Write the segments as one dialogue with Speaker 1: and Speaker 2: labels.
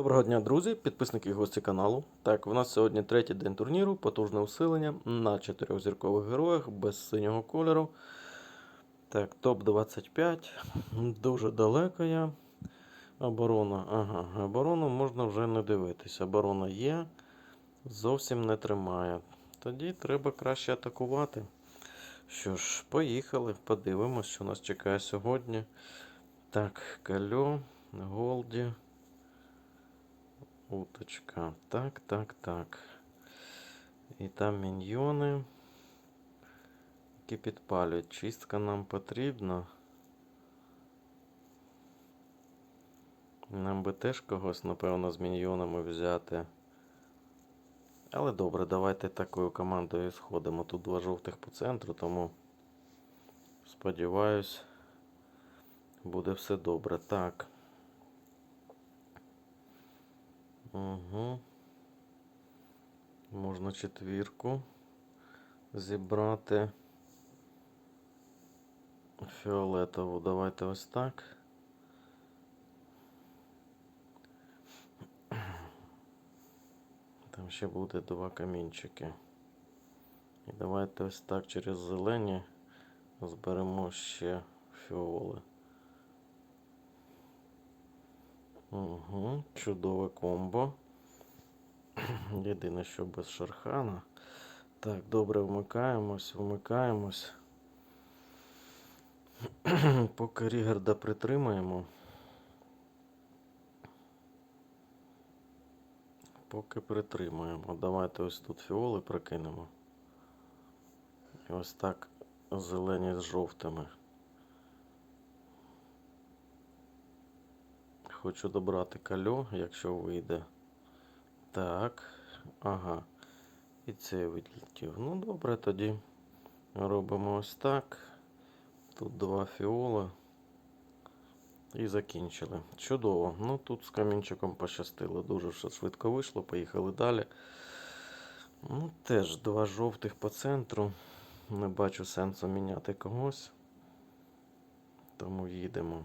Speaker 1: Доброго дня, друзі, підписники і гості каналу. Так, у нас сьогодні третій день турніру, потужне усилення на чотирьох зіркових героях без синього кольору. Так, топ-25. Дуже далеко я. Оборона. Ага, оборону можна вже не дивитися. Оборона є, зовсім не тримає. Тоді треба краще атакувати. Що ж, поїхали, подивимось, що нас чекає сьогодні. Так, Кальо, Голді. Уточка. Так, так, так. І там міньйони, які підпалюють. Чистка нам потрібна. Нам би теж когось, напевно, з міньйонами взяти. Але добре, давайте такою командою сходимо. Тут два жовтих по центру, тому сподіваюсь, буде все добре. Так. Угу. Можна четвірку зібрати. Фіолетову. Давайте ось так. Там ще буде два камінчики. І давайте ось так через зелені зберемо ще фіоли. Угу, чудове комбо. Єдине, що без шархана. Так, добре, вмикаємось, вмикаємось. Поки Рігарда притримаємо. Поки притримаємо. Давайте ось тут фіоли прокинемо. І ось так зелені з жовтими. Хочу добрати кальо, якщо вийде. Так. Ага. І цей відлетів. Ну, добре, тоді робимо ось так. Тут два фіола. І закінчили. Чудово. Ну тут з камінчиком пощастило. Дуже швидко вийшло. Поїхали далі. Ну, Теж два жовтих по центру. Не бачу сенсу міняти когось. Тому їдемо.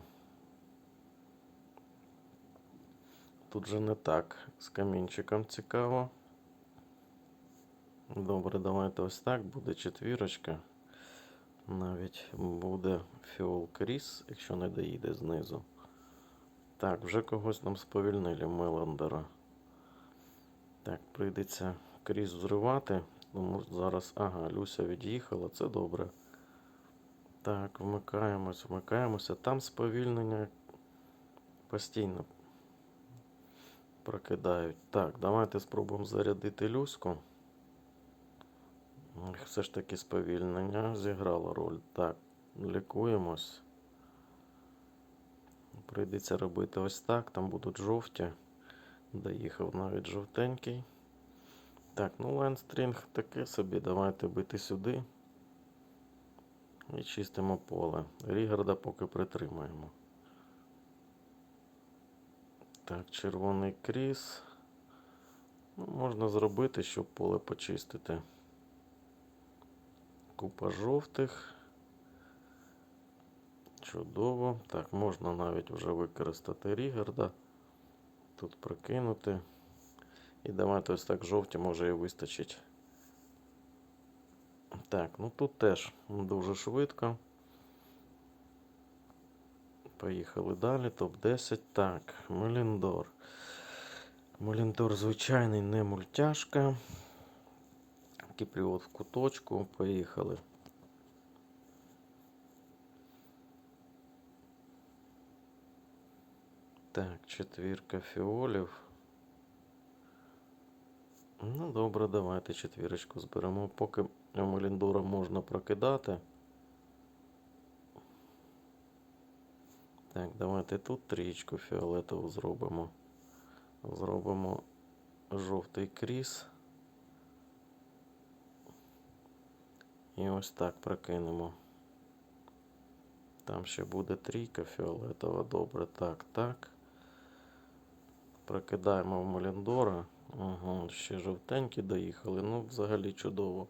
Speaker 1: Тут же не так. З камінчиком цікаво. Добре, давайте ось так. Буде четвірочка. Навіть буде фіол кріс, якщо не доїде знизу. Так, вже когось нам сповільнили Меландера. Так, прийдеться кріс взривати. Тому зараз, ага, Люся від'їхала, це добре. Так, вмикаємось, вмикаємося. Там сповільнення постійно прокидають. Так, давайте спробуємо зарядити Люську. Все ж таки сповільнення зіграло роль. Так, лікуємось. Прийдеться робити ось так. Там будуть жовті. Доїхав навіть жовтенький. Так, ну лайнстрінг таке собі. Давайте бити сюди. І чистимо поле. Рігарда поки притримаємо. Так, червоний кріс. Ну, Можна зробити, щоб поле почистити. Купа жовтих. Чудово. Так, можна навіть вже використати Рігарда. Тут прокинути. І давайте ось так жовті може і вистачить. Так, ну тут теж дуже швидко. Поїхали далі. Топ-10. Так, Меліндор. Меліндор звичайний, не мультяшка. Кіпріот в куточку. Поїхали. Так, четвірка фіолів. Ну, добре, давайте четвірочку зберемо. Поки Меліндора можна прокидати. Так, давайте тут трієчку фіолетову зробимо. Зробимо жовтий кріс. І ось так прокинемо. Там ще буде трійка фіолетова. Добре. Так, так. Прокидаємо в Маліндора. Угу, ще жовтенькі доїхали. Ну, взагалі чудово.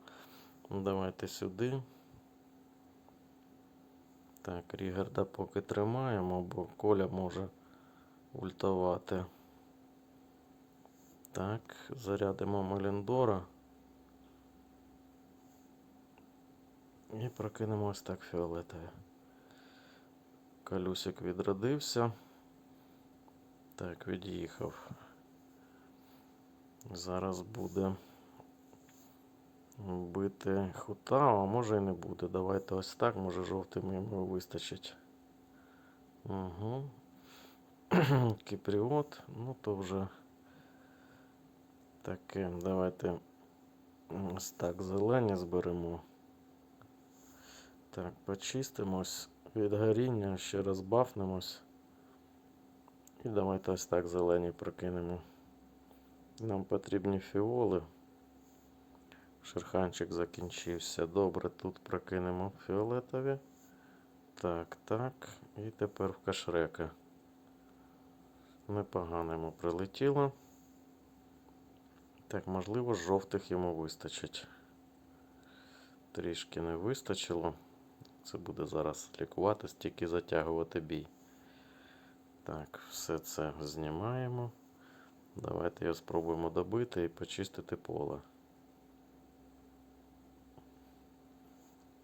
Speaker 1: Давайте сюди. Так, Рігарда поки тримаємо, бо Коля може ультувати. Так, зарядимо Меліндора. І прокинемо ось так фіолетові. Калюсик відродився. Так, від'їхав. Зараз буде бити хута, а може і не буде. Давайте ось так, може жовтим йому вистачить. Угу. Кіпріот, ну то вже таке. Давайте ось так зелені зберемо. Так, почистимось від горіння, ще раз бафнемось. І давайте ось так зелені прокинемо. Нам потрібні фіоли. Шерханчик закінчився. Добре, тут прокинемо фіолетові. Так, так. І тепер в кашрека. Непогано йому прилетіло. Так, можливо, жовтих йому вистачить. Трішки не вистачило. Це буде зараз лікуватись, тільки затягувати бій. Так, все це знімаємо. Давайте його спробуємо добити і почистити поле.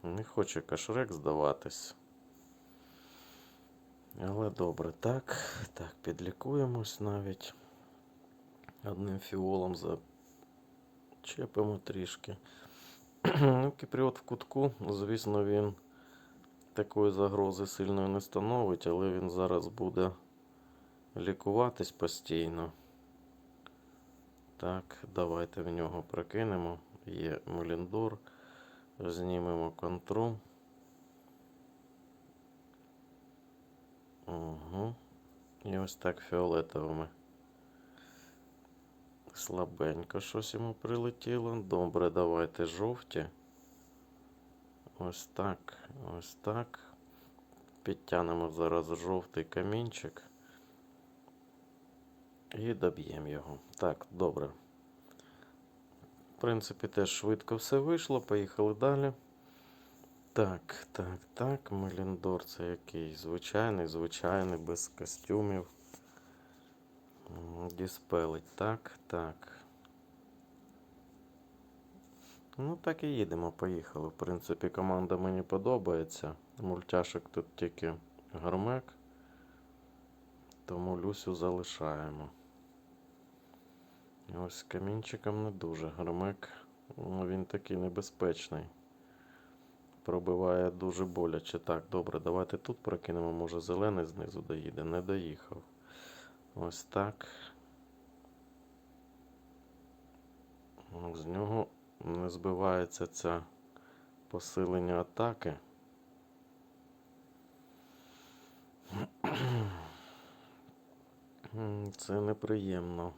Speaker 1: Не хоче кашрек здаватись. Але добре, так. Так, підлікуємось навіть. Одним фіолом зачепимо трішки. ну, Кіпріот в кутку, звісно, він такої загрози сильної не становить, але він зараз буде лікуватись постійно. Так, давайте в нього прокинемо. Є Меліндор. Знімемо контру. Угу. І ось так фіолетовими. Слабенько щось йому прилетіло. Добре, давайте жовті. Ось так, ось так. Підтягнемо зараз жовтий камінчик. І доб'ємо його. Так, добре. Принципі, теж швидко все вийшло. Поїхали далі. Так, так, так. Меліндор це який? Звичайний, звичайний, без костюмів. Діспелить. Так, так. Ну, так і їдемо, поїхали. В принципі, команда мені подобається. Мультяшок тут тільки гармек. Тому Люсю залишаємо. Ось з камінчиком не дуже. Гармек, ну, він такий небезпечний. Пробиває дуже боляче. Так, добре, давайте тут прокинемо. Може зелений знизу доїде. Не доїхав. Ось так. Ну, З нього не збивається це посилення атаки. Це неприємно.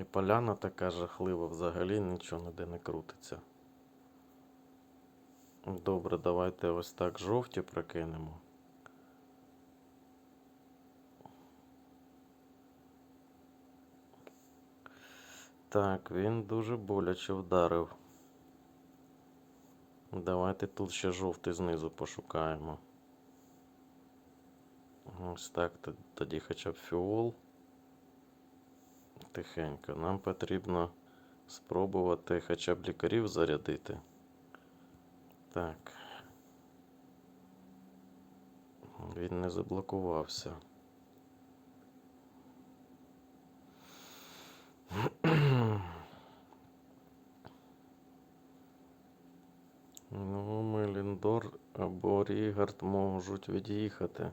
Speaker 1: І поляна така жахлива, взагалі нічого ніде не крутиться. Добре, давайте ось так жовті прокинемо. Так, він дуже боляче вдарив. Давайте тут ще жовтий знизу пошукаємо. Ось так тоді хоча б фіол. Тихенько. Нам потрібно спробувати хоча б лікарів зарядити. Так. Він не заблокувався. Ну, Меліндор або Рігард можуть від'їхати.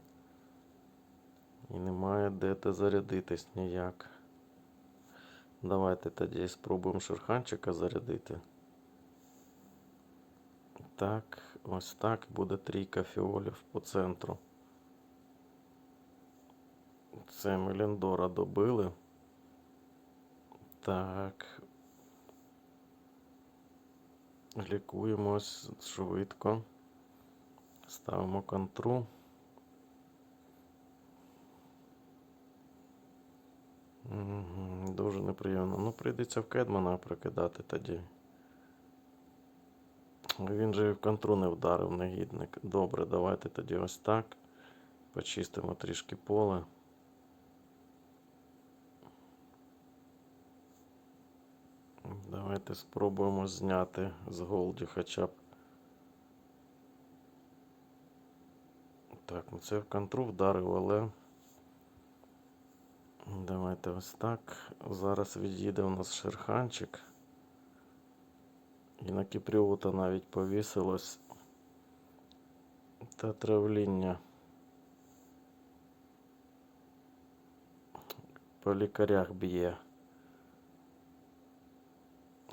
Speaker 1: І немає де те зарядитись ніяк. Давайте тоді спробуємо шерханчика зарядити. Так, ось так буде трійка фіолів по центру. Це Меліндора добили. Так. Лікуємось швидко. Ставимо контру. Дуже неприємно. Ну, прийдеться в Кедмана прокидати тоді. Він же і в контру не вдарив, негідник. Добре, давайте тоді ось так. Почистимо трішки поле. Давайте спробуємо зняти з голді хоча б. Так, ну це в контру вдарив, але. Давайте ось так. Зараз від'їде у нас шерханчик. І на кіпріота навіть повісилось. Та травління. По лікарях б'є.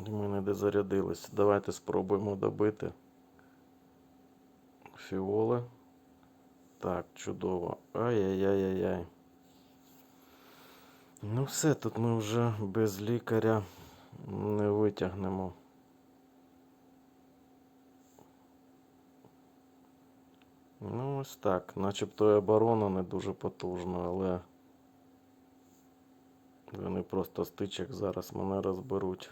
Speaker 1: І ми не дозарядились. Давайте спробуємо добити. Фіоли. Так, чудово. Ай-яй-яй-яй-яй. Ну все, тут ми вже без лікаря не витягнемо. Ну, ось так. Начебто і оборона не дуже потужна, але вони просто стичок зараз мене розберуть.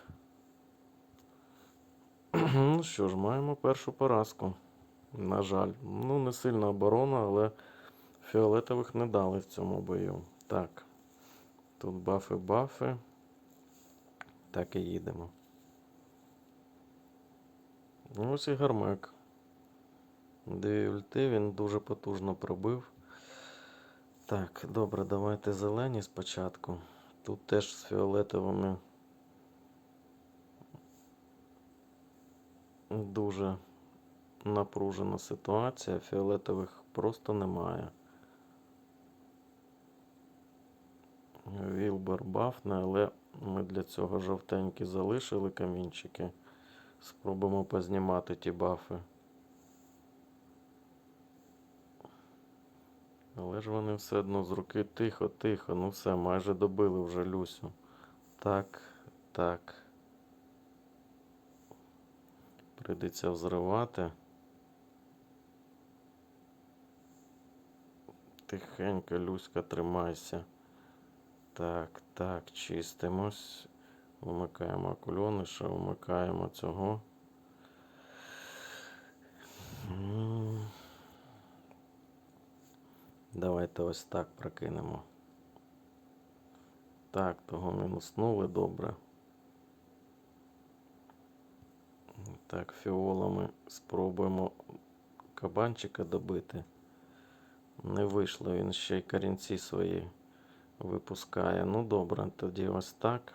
Speaker 1: Ну що ж, маємо першу поразку. На жаль. Ну, не сильна оборона, але фіолетових не дали в цьому бою. Так. Тут бафи-бафи. Так і їдемо. Ну, Ось і гармек. Дві ульти він дуже потужно пробив. Так, добре, давайте зелені спочатку. Тут теж з фіолетовими дуже напружена ситуація. Фіолетових просто немає. Вілбер бафне, але ми для цього жовтенькі залишили камінчики. Спробуємо познімати ті бафи. Але ж вони все одно з руки тихо, тихо. Ну все, майже добили вже Люсю. Так, так. Прийдеться взривати. Тихенько, Люська, тримайся. Так, так, чистимось. Вмикаємо акульониша, вмикаємо цього. Давайте ось так прокинемо. Так, того мінуснули добре. Так, фіолами спробуємо кабанчика добити. Не вийшло, він ще й корінці свої випускає. Ну добре, тоді ось так.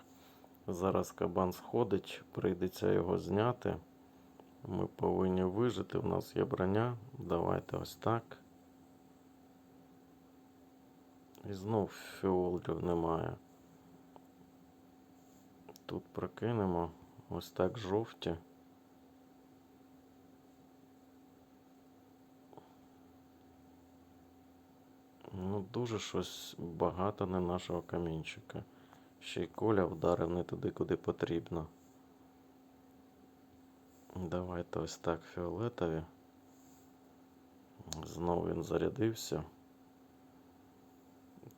Speaker 1: Зараз кабан сходить, прийдеться його зняти. Ми повинні вижити. У нас є броня. Давайте ось так. І знов фіолів немає. Тут прокинемо. Ось так жовті. Ну, дуже щось багато не нашого камінчика. Ще й коля вдарив не туди, куди потрібно. Давайте ось так фіолетові. Знову він зарядився.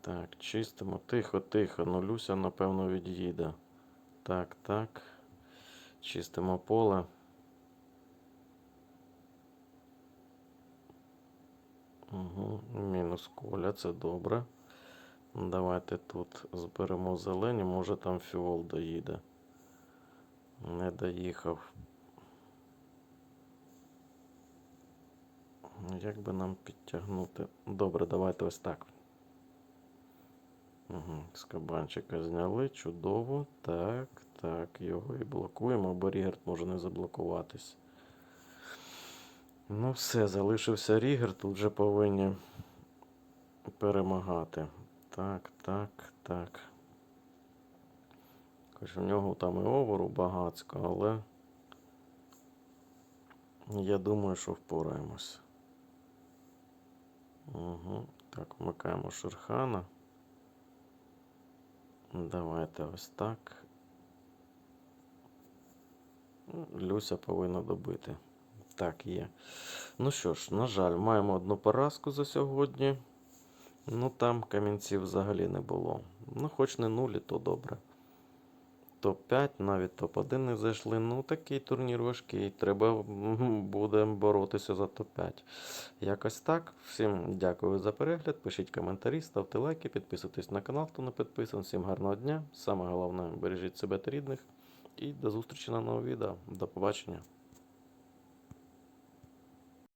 Speaker 1: Так, чистимо. Тихо, тихо. Ну, Люся, напевно, від'їде. Так, так. Чистимо поле. Угу. Мінус коля, це добре. Давайте тут зберемо зелені, може там фіол доїде. Не доїхав. Як би нам підтягнути? Добре, давайте ось так. Угу. З кабанчика зняли. Чудово. Так, так, його і блокуємо, бо Рігард може не заблокуватись. Ну, все, залишився Рігер, тут вже повинні перемагати. Так, так, так. Хоч в нього там і овору багацько, але я думаю, що впораємось. Угу. Так, вмикаємо Шерхана. Давайте ось так. Люся повинна добити. Так, є. Ну що ж, на жаль, маємо одну поразку за сьогодні. Ну там камінців взагалі не було. Ну, хоч не нулі, то добре. Топ-5, навіть топ-1 не зайшли. Ну, такий турнір важкий. Треба буде боротися за топ-5. Якось так. Всім дякую за перегляд. Пишіть коментарі, ставте лайки, підписуйтесь на канал, хто не підписаний. Всім гарного дня. Саме головне, бережіть себе та рідних. І до зустрічі на новому відео. До побачення.